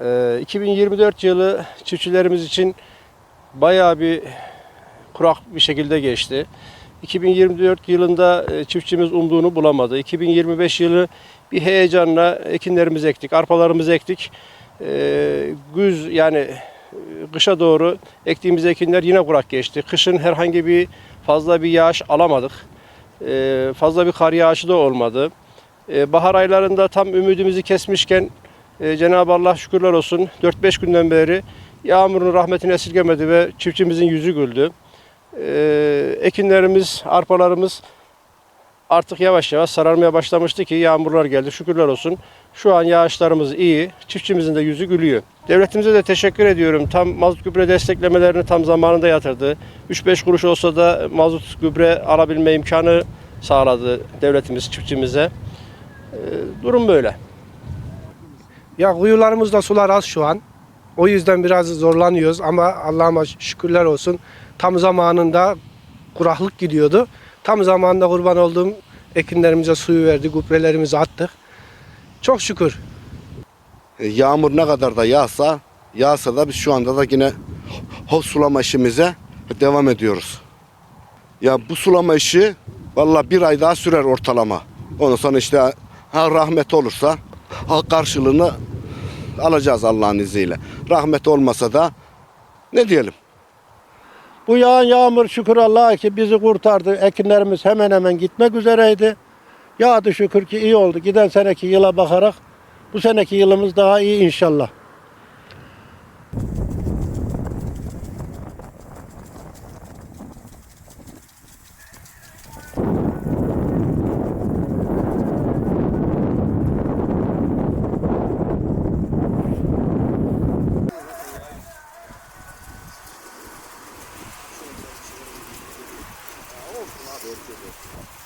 Ee, 2024 yılı çiftçilerimiz için bayağı bir kurak bir şekilde geçti. 2024 yılında e, çiftçimiz umduğunu bulamadı. 2025 yılı bir heyecanla ekinlerimizi ektik, arpalarımızı ektik. Ee, güz yani e, kışa doğru ektiğimiz ekinler yine kurak geçti. Kışın herhangi bir fazla bir yağış alamadık. Ee, fazla bir kar yağışı da olmadı. Ee, bahar aylarında tam ümidimizi kesmişken e, Cenab-ı Allah şükürler olsun 4-5 günden beri yağmurun rahmetini esirgemedi ve çiftçimizin yüzü güldü. Ee, ekinlerimiz, arpalarımız artık yavaş yavaş sararmaya başlamıştı ki yağmurlar geldi şükürler olsun. Şu an yağışlarımız iyi, çiftçimizin de yüzü gülüyor. Devletimize de teşekkür ediyorum. Tam mazot gübre desteklemelerini tam zamanında yatırdı. 3-5 kuruş olsa da mazot gübre alabilme imkanı sağladı devletimiz çiftçimize. Ee, durum böyle. Ya kuyularımızda sular az şu an. O yüzden biraz zorlanıyoruz ama Allah'ıma şükürler olsun. Tam zamanında kuraklık gidiyordu. Tam zamanında kurban olduğum ekinlerimize suyu verdi, gübrelerimizi attık. Çok şükür. E, Yağmur ne kadar da yağsa, yağsa da biz şu anda da yine hov sulama işimize devam ediyoruz. Ya bu sulama işi valla bir ay daha sürer ortalama. Ondan sonra işte ha rahmet olursa ha karşılığını alacağız Allah'ın izniyle. Rahmet olmasa da ne diyelim? Bu yağan yağmur şükür Allah'a ki bizi kurtardı. Ekinlerimiz hemen hemen gitmek üzereydi. Yağdı şükür ki iyi oldu. Giden seneki yıla bakarak bu seneki yılımız daha iyi inşallah. Görüşürüz.